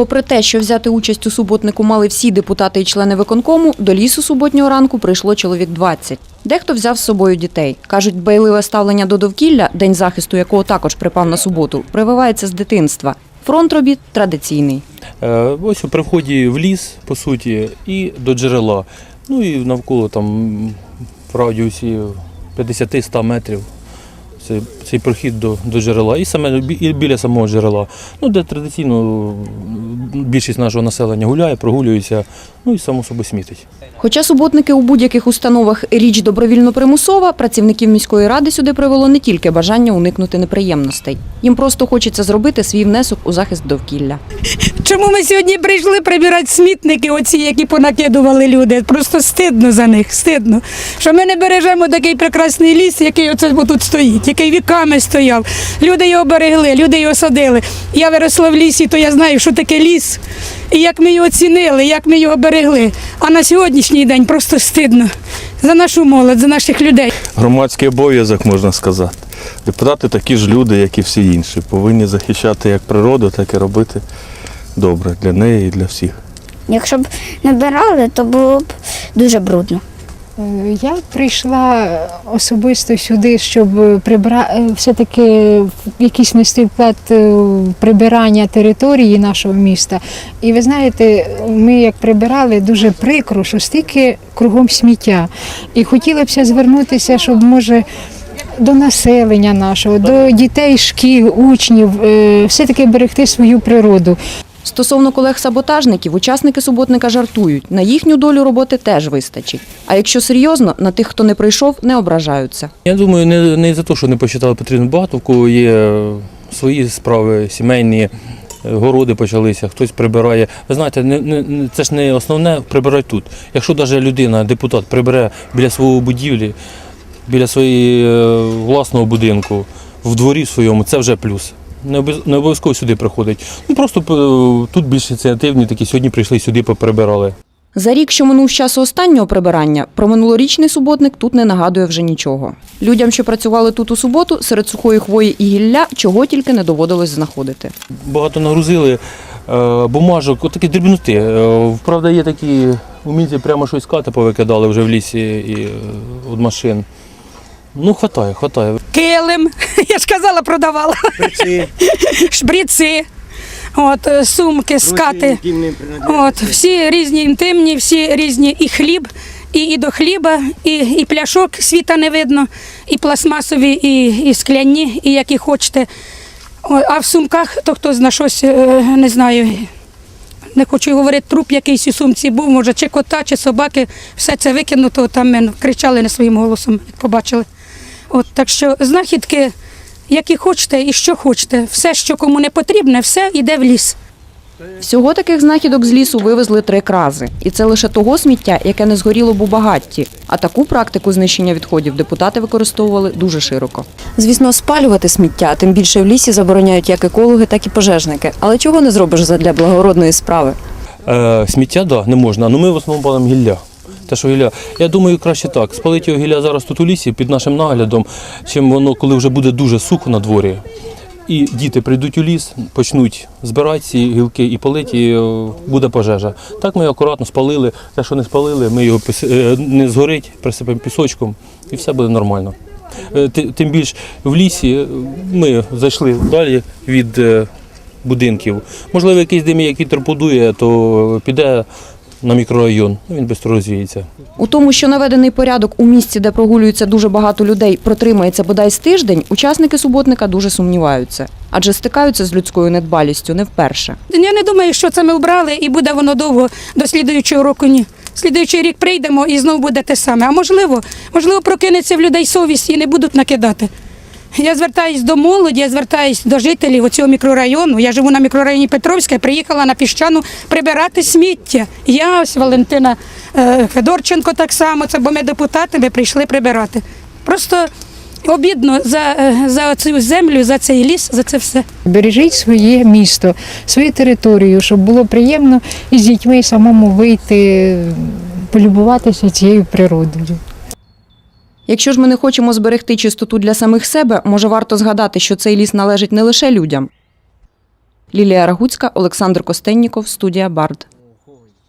Попри те, що взяти участь у суботнику мали всі депутати і члени виконкому, до лісу суботнього ранку прийшло чоловік 20. Дехто взяв з собою дітей. Кажуть, дбайливе ставлення до довкілля, день захисту якого також припав на суботу, прививається з дитинства. Фронт робіт традиційний. Е, Ось при вході в ліс, по суті, і до джерела. Ну і навколо там в радіусі 50-100 метрів. Це, цей прохід до, до джерела. І саме і біля самого джерела. Ну, де традиційно більшість нашого населення гуляє, прогулюється, ну і само собою смітить. Хоча суботники у будь-яких установах річ добровільно-примусова, працівників міської ради сюди привело не тільки бажання уникнути неприємностей. Їм просто хочеться зробити свій внесок у захист довкілля. Чому ми сьогодні прийшли прибирати смітники, оці, які понакидували люди? Просто стидно за них, стидно. Що ми не бережемо такий прекрасний ліс, який оце тут стоїть, який віками стояв. Люди його берегли, люди його садили. Я виросла в лісі, то я знаю, що таке ліс, і як ми його цінили, як ми його берегли. А на сьогоднішній день просто стидно за нашу молодь, за наших людей. Громадський обов'язок, можна сказати. Депутати такі ж люди, як і всі інші. Повинні захищати як природу, так і робити добре для неї і для всіх. Якщо б не брали, то було б дуже брудно. Е, Я прийшла особисто сюди, щоб прибра... е, все-таки якийсь внести вклад е, прибирання території нашого міста. І ви знаєте, ми як прибирали, дуже прикро, що стільки кругом сміття. І хотілося б звернутися, щоб може. До населення нашого, до дітей, шкіл, учнів, е, все-таки берегти свою природу. Стосовно колег-саботажників, учасники суботника жартують. На їхню долю роботи теж вистачить. А якщо серйозно, на тих, хто не прийшов, не ображаються. Я думаю, не, не за те, що не посчитали потрібно багато, у кого є е, свої справи, сімейні, е, городи почалися, хтось прибирає. Ви знаєте, не, не, не- це ж не основне прибирати тут. Якщо навіть людина, депутат, прибере біля свого будівлі, біля своєї е, власного будинку, в дворі своєму, це вже плюс. Не обов'язково сюди приходить. Ну просто е, тут більш ініціативні такі сьогодні прийшли сюди, поприбирали. За рік, що минув з часу останнього прибирання, про минулорічний суботник тут не нагадує вже нічого. Людям, що працювали тут у суботу, серед сухої хвої і гілля, чого тільки не доводилось знаходити. багато нагрузили е, бумажок, отакі дрібноти. Е, Правда, є такі умільці, прямо щось кати повикидали вже в лісі і від машин. Ну, хватає, хватає. Килим, я ж казала, продавала. Шбріци, от, е, сумки, скати. От, всі різні інтимні, всі різні і хліб, і, і до хліба, і, і пляшок світа не видно, і пластмасові, і, і скляні, і які хочете. А в сумках то хто зна щось, е, не знаю. Не хочу говорити, труп якийсь у сумці був, може, чи кота, чи собаки, все це викинуто, там ми кричали не своїм голосом, як побачили. От, так що знахідки, які хочете і що хочете, все, що кому не потрібне, все йде в ліс. Всього таких знахідок з лісу вивезли три крази. І це лише того сміття, яке не згоріло б у багатті. А таку практику знищення відходів депутати використовували дуже широко. Звісно, спалювати сміття, тим більше в лісі забороняють як екологи, так і пожежники. Але чого не зробиш для благородної справи? Е, сміття, да, не можна. Ну ми в основному палимо гілля. Те, що гілля. Я думаю, краще так. Спалити його гілля зараз тут у лісі під нашим наглядом, чим воно, коли вже буде дуже сухо на дворі. І діти прийдуть у ліс, почнуть збирати ці гілки і палити, і е, буде пожежа. Так ми акуратно спалили. Те, що не спалили, ми його е, не згорить, присипемо пісочком і все буде нормально. Е, Тим більш в лісі ми зайшли далі від будинків. Можливо, якийсь дим, як вітер подує, то піде на мікрорайон, ну, він швидко розвіється. У тому, що наведений порядок у місці, де прогулюється дуже багато людей, протримається бодай з тиждень, учасники суботника дуже сумніваються, адже стикаються з людською недбалістю не вперше. Я не думаю, що це ми вбрали і буде воно довго до слідуючого року. Ні. Слідуючий рік прийдемо і знову буде те саме. А можливо, можливо, прокинеться в людей совість і не будуть накидати. Я звертаюсь до молоді, я звертаюсь до жителів цього мікрорайону. Я живу на мікрорайоні Петровська, приїхала на піщану прибирати сміття. Я ось Валентина е, Федорченко так само, це бо ми депутати, ми прийшли прибирати. Просто обідно за, е, за цю землю, за цей ліс, за це все. Бережіть своє місто, свою територію, щоб було приємно із дітьми самому вийти, полюбуватися цією природою. Якщо ж ми не хочемо зберегти чистоту для самих себе, може варто згадати, що цей ліс належить не лише людям. Лілія Рагуцька, Олександр Костенніков, студія Бард.